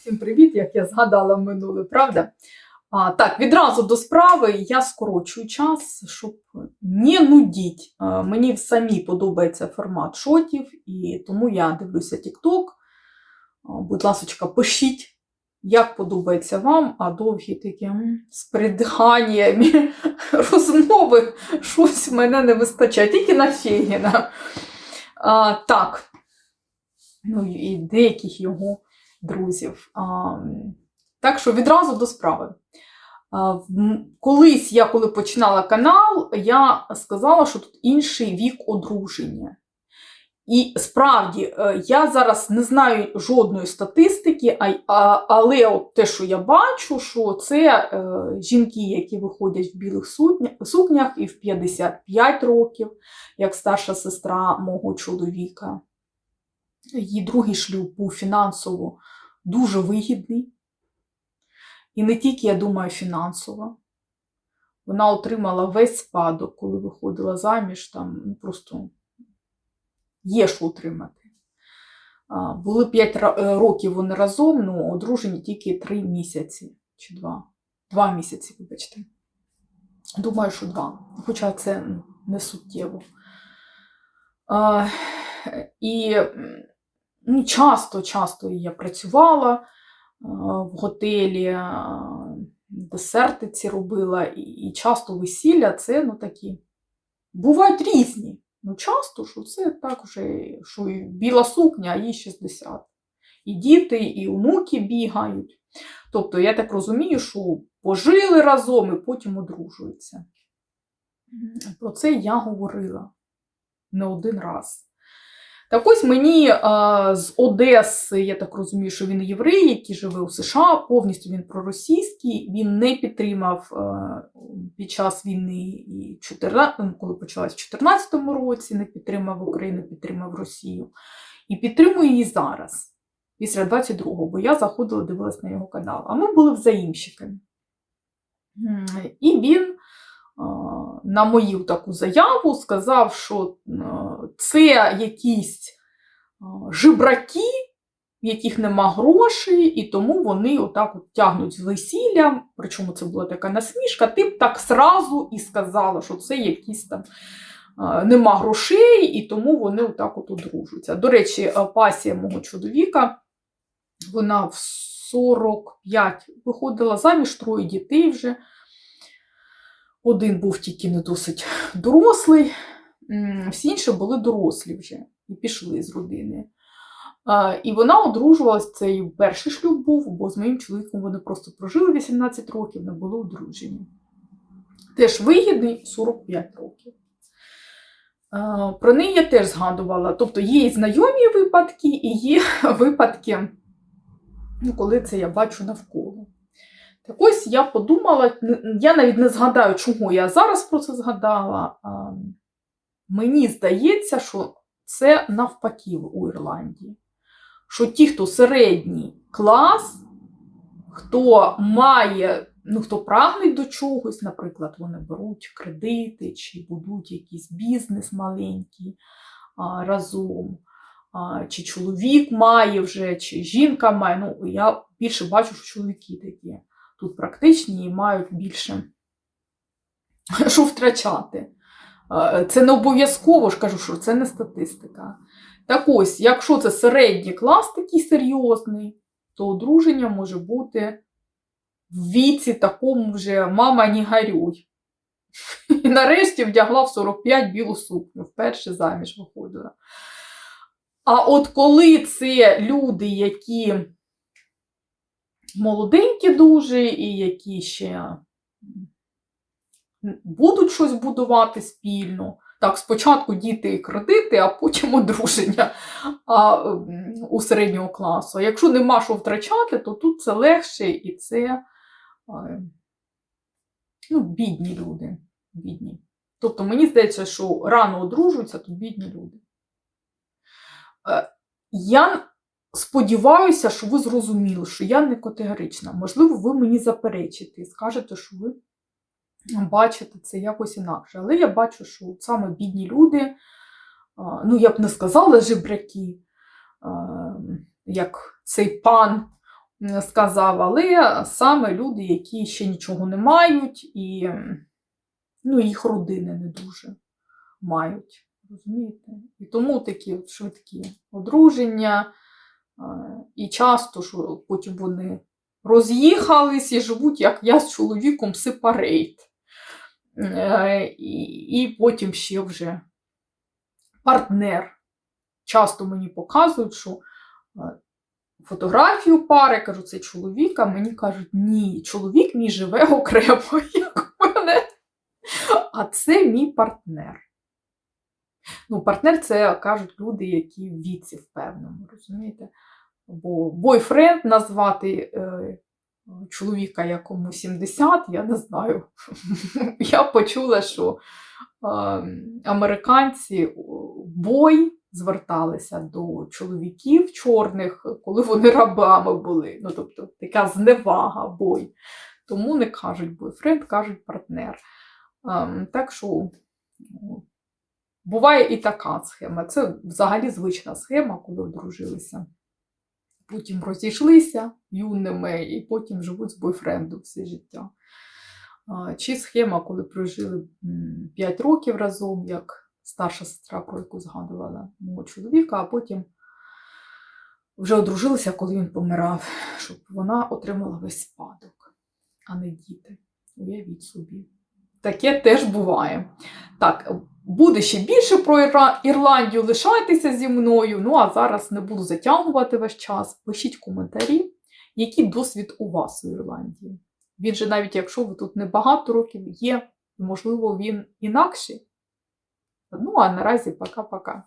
Всім привіт, як я згадала в минуле, правда? А, так, відразу до справи я скорочую час, щоб не нудіть. А, мені самі подобається формат шотів, і тому я дивлюся TikTok. Будь ласка, пишіть, як подобається вам, а довгі такі з придганнями розмови щось в мене не вистачає, тільки на Фегіна. А, так. Ну і деяких його друзів. Так що відразу до справи. Колись я, коли починала канал, я сказала, що тут інший вік одруження. І справді, е, я зараз не знаю жодної статистики, але от те, що я бачу, що це е, жінки, які виходять в білих сукня, сукнях і в 55 років, як старша сестра мого чоловіка. Її другий шлюб був фінансово дуже вигідний. І не тільки, я думаю, фінансово. Вона отримала весь спадок, коли виходила заміж, там ну, просто є що отримати. Були 5 років вони разом, ну, одружені тільки 3 місяці чи 2. 2 місяці, вибачте. Думаю, що 2. Хоча це ну, не суттєво. І ну, часто, часто я працювала в готелі, а, десерти ці робила, і, часто весілля це ну, такі. Бувають різні. Ну, часто, що це так вже, що і біла сукня, а їй 60. І діти, і онуки бігають. Тобто, я так розумію, що пожили разом і потім одружуються. Про це я говорила не один раз. Так ось мені а, з Одеси, я так розумію, що він єврей, який живе у США, повністю він проросійський, він не підтримав а, під час війни, і 14, ну, коли почалась в 2014 році, не підтримав Україну, підтримав Росію. І підтримує її зараз, після 22-го, бо я заходила, дивилась на його канал. А ми були взаємщиками. І він а, на мою таку заяву сказав, що а, це якісь а, жебраки, в яких нема грошей, і тому вони отак от тягнуть з весіллям. Причому це була така насмішка. Ти б так сразу і сказала, що це якісь там нема грошей, і тому вони отак от одружуються. До речі, пасія мого чоловіка, вона в 45 виходила заміж, троє дітей вже. Один був тільки не досить дорослий, всі інші були дорослі вже і пішли з родини. І вона одружувалась, це її перший шлюб був, бо з моїм чоловіком вони просто прожили 18 років, не були одружені. Теж вигідний 45 років. Про неї я теж згадувала. Тобто є і знайомі випадки, і є випадки, ну, коли це я бачу навколо. Так ось я подумала, я навіть не згадаю, чого я зараз про це згадала. Мені здається, що це навпаки у Ірландії. Що ті, хто середній клас, хто має, ну, хто прагне до чогось, наприклад, вони беруть кредити чи будуть якийсь бізнес маленький а, разом, а, чи чоловік має вже, чи жінка має. Ну, я більше бачу, що чоловіки такі тут практичні і мають більше що втрачати. Е, Це не обов'язково ж кажу, що це не статистика. Так ось, якщо це середній клас такий серйозний, то одруження може бути в віці такому вже мама не горюй. І нарешті вдягла в 45 білу сукню, вперше заміж виходила. А от коли це люди, які молоденькі дуже, і які ще будуть щось будувати спільно. Так, спочатку діти і кредити, а потім одруження а, у середнього класу. А якщо нема що втрачати, то тут це легше і це ну, бідні люди. Бідні. Тобто мені здається, що рано одружуються, то бідні люди. Е, Я сподіваюся, що ви зрозуміли, що я не категорична. Можливо, ви мені заперечите і скажете, що ви бачите це якось інакше. Але я бачу, що саме бідні люди, ну я б не сказала жебраки, як цей пан сказав, але саме люди, які ще нічого не мають, і ну, їх родини не дуже мають. Розумієте? І тому такі от швидкі одруження. І часто, що потім вони роз'їхались і живуть, як я з чоловіком, сепарейт. Е, І, потім ще вже партнер. Часто мені показують, що е, фотографію пари, кажу, це чоловік, мені кажуть, ні, чоловік мій живе окремо, як у мене. А це мій партнер. Ну, партнер це кажуть люди, які в віці в певному, розумієте? Бо бойфренд назвати е, чоловіка, якому 70, я не знаю. Я почула, що е, американці бой зверталися до чоловіків чорних, коли вони рабами були. Ну, тобто така зневага бой. Тому не кажуть бойфренд, кажуть партнер. Так що ну, буває і така схема. Це взагалі звична схема, коли одружилися. Потім розійшлися юними і потім живуть з бойфрендом все життя. Чи схема, коли прожили 5 років разом, як старша сестра, про яку згадувала мого чоловіка, а потім вже одружилися, коли він помирав, щоб вона отримала весь спадок, а не діти. Уявіть собі. Таке теж буває. Так, буде ще більше про Ірландію. Лишайтеся зі мною. Ну а зараз не буду затягувати ваш час. Пишіть коментарі, який досвід у вас у Ірландії. Він же, навіть якщо ви тут не багато років є, можливо, він інакший. Ну, а наразі пока-пока.